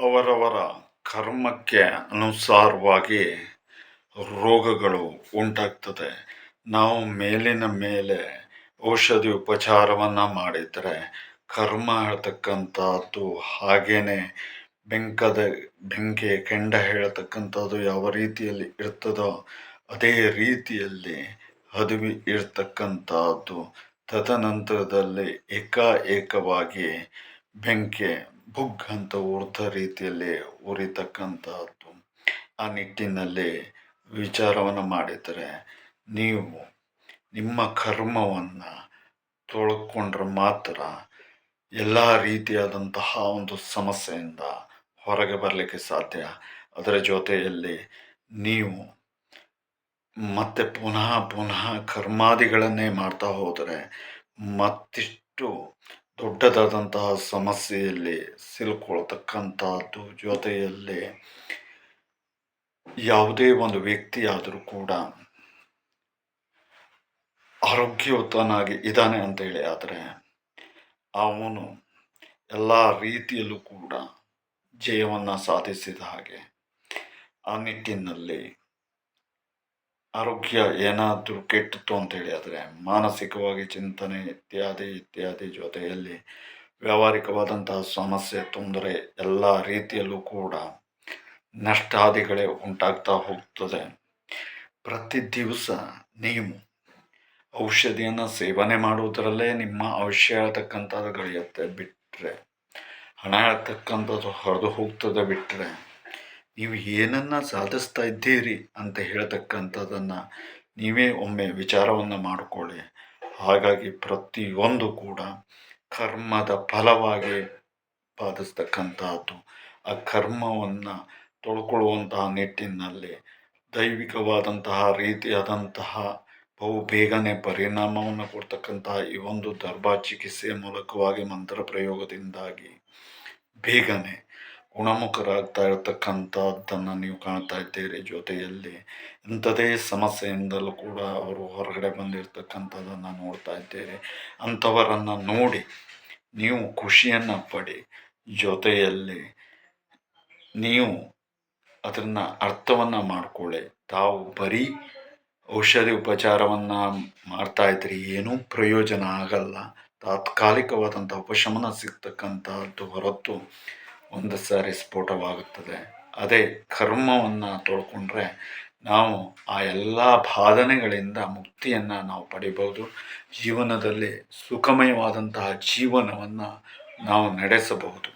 ಅವರವರ ಕರ್ಮಕ್ಕೆ ಅನುಸಾರವಾಗಿ ರೋಗಗಳು ಉಂಟಾಗ್ತದೆ. ನಾವು ಮೇಲಿನ ಮೇಲೆ ಔಷಧಿ ಉಪಚಾರವನ್ನು ಮಾಡಿದರೆ ಕರ್ಮ ಹೇಳ್ತಕ್ಕಂಥದ್ದು ಹಾಗೆಯೇ ಬೆಂಕದ ಬೆಂಕಿ, ಕೆಂಡ ಹೇಳ್ತಕ್ಕಂಥದ್ದು ಯಾವ ರೀತಿಯಲ್ಲಿ ಇರ್ತದೋ ಅದೇ ರೀತಿಯಲ್ಲಿ ಅದುವಿ ಇರ್ತಕ್ಕಂಥದ್ದು. ತದನಂತರದಲ್ಲಿ ಏಕಾಏಕವಾಗಿ ಬೆಂಕಿ ಬುಗ್ ಅಂತ ಉರಿದ ರೀತಿಯಲ್ಲಿ ಉರಿತಕ್ಕಂಥದ್ದು ಆ ನಿಟ್ಟಿನಲ್ಲಿ ವಿಚಾರವನ್ನು ಮಾಡಿದರೆ ನೀವು ನಿಮ್ಮ ಕರ್ಮವನ್ನು ತೊಳ್ಕೊಂಡ್ರೆ ಮಾತ್ರ ಎಲ್ಲ ರೀತಿಯಾದಂತಹ ಒಂದು ಸಮಸ್ಯೆಯಿಂದ ಹೊರಗೆ ಬರಲಿಕ್ಕೆ ಸಾಧ್ಯ. ಅದರ ಜೊತೆಯಲ್ಲಿ ನೀವು ಮತ್ತೆ ಪುನಃ ಪುನಃ ಕರ್ಮಾದಿಗಳನ್ನೇ ಮಾಡ್ತಾ ಹೋದರೆ ಮತ್ತಿಷ್ಟು ದೊಡ್ಡದಾದಂತಹ ಸಮಸ್ಯೆಯಲ್ಲಿ ಸಿಲುಕೊಳ್ತಕ್ಕಂಥದ್ದು ಜೊತೆಯಲ್ಲಿ ಯಾವುದೇ ಒಂದು ವ್ಯಕ್ತಿಯಾದರೂ ಕೂಡ ಆರೋಗ್ಯಯುತನಾಗಿ ಇದ್ದಾನೆ ಅಂತೇಳಿ ಆದರೆ ಅವನು ಎಲ್ಲ ರೀತಿಯಲ್ಲೂ ಕೂಡ ಜಯವನ್ನು ಸಾಧಿಸಿದ ಹಾಗೆ ಆ ನಿಟ್ಟಿನಲ್ಲಿ ಆರೋಗ್ಯ ಏನಾದರೂ ಕೆಟ್ಟಿತ್ತು ಅಂತ ಹೇಳಿ ಆದರೆ ಮಾನಸಿಕವಾಗಿ ಚಿಂತನೆ ಇತ್ಯಾದಿ ಇತ್ಯಾದಿ ಜೊತೆಯಲ್ಲಿ ವ್ಯಾವಹಾರಿಕವಾದಂತಹ ಸಮಸ್ಯೆ, ತೊಂದರೆ ಎಲ್ಲ ರೀತಿಯಲ್ಲೂ ಕೂಡ ನಷ್ಟಾದಿಗಳೇ ಉಂಟಾಗ್ತಾ ಹೋಗ್ತದೆ. ಪ್ರತಿ ದಿವಸ ನೀವು ಔಷಧಿಯನ್ನು ಸೇವನೆ ಮಾಡುವುದರಲ್ಲೇ ನಿಮ್ಮ ಅವಶ್ಯ ಹೇಳ್ತಕ್ಕಂಥದ್ದು ಗಳಿಯುತ್ತೆ ಬಿಟ್ಟರೆ ಹಣ ಹೇಳ್ತಕ್ಕಂಥದ್ದು ಹರಿದು ಹೋಗ್ತದೆ ಬಿಟ್ಟರೆ ನೀವು ಏನನ್ನು ಸಾಧಿಸ್ತಾ ಇದ್ದೀರಿ ಅಂತ ಹೇಳ್ತಕ್ಕಂಥದ್ದನ್ನು ನೀವೇ ಒಮ್ಮೆ ವಿಚಾರವನ್ನು ಮಾಡಿಕೊಳ್ಳಿ. ಹಾಗಾಗಿ ಪ್ರತಿಯೊಂದು ಕೂಡ ಕರ್ಮದ ಫಲವಾಗಿ ಬಾಧಿಸ್ತಕ್ಕಂಥದ್ದು. ಆ ಕರ್ಮವನ್ನು ತೊಳ್ಕೊಳ್ಳುವಂತಹ ನಿಟ್ಟಿನಲ್ಲಿ ದೈವಿಕವಾದಂತಹ ರೀತಿಯಾದಂತಹ ಬಹು ಬೇಗನೆ ಪರಿಣಾಮವನ್ನು ಕೊಡ್ತಕ್ಕಂತಹ ಈ ಒಂದು ದರ್ಬಾ ಚಿಕಿತ್ಸೆಯ ಮೂಲಕವಾಗಿ ಮಂತ್ರ ಪ್ರಯೋಗದಿಂದಾಗಿ ಬೇಗನೆ ಗುಣಮುಖರಾಗ್ತಾ ಇರತಕ್ಕಂಥದ್ದನ್ನು ನೀವು ಕಾಣ್ತಾ ಇದ್ದೀರಿ ಜೊತೆಯಲ್ಲಿ ಇಂಥದೇ ಸಮಸ್ಯೆಯಿಂದಲೂ ಕೂಡ ಅವರು ಹೊರಗಡೆ ಬಂದಿರತಕ್ಕಂಥದ್ದನ್ನು ನೋಡ್ತಾ ಇದ್ದೀರಿ. ಅಂಥವರನ್ನು ನೋಡಿ ನೀವು ಖುಷಿಯನ್ನು ಪಡಿ ಜೊತೆಯಲ್ಲಿ ನೀವು ಅದನ್ನು ಅರ್ಥವನ್ನು ಮಾಡಿಕೊಳ್ಳಿ. ತಾವು ಬರೀ ಔಷಧಿ ಉಪಚಾರವನ್ನು ಮಾಡ್ತಾ ಇದ್ರಿ, ಏನೂ ಪ್ರಯೋಜನ ಆಗಲ್ಲ. ತಾತ್ಕಾಲಿಕವಾದಂಥ ಉಪಶಮನ ಸಿಗ್ತಕ್ಕಂಥದ್ದು ಹೊರತು ಒಂದು ಸಾರಿ ಸ್ಫೋಟವಾಗುತ್ತದೆ. ಅದೇ ಕರ್ಮವನ್ನು ತೊಳ್ಕೊಂಡ್ರೆ ನಾವು ಆ ಎಲ್ಲ ಬಾಧನೆಗಳಿಂದ ಮುಕ್ತಿಯನ್ನು ನಾವು ಪಡಿಬೋದು ಜೀವನದಲ್ಲಿ ಸುಖಮಯವಾದಂತಹ ಜೀವನವನ್ನು ನಾವು ನಡೆಸಬಹುದು.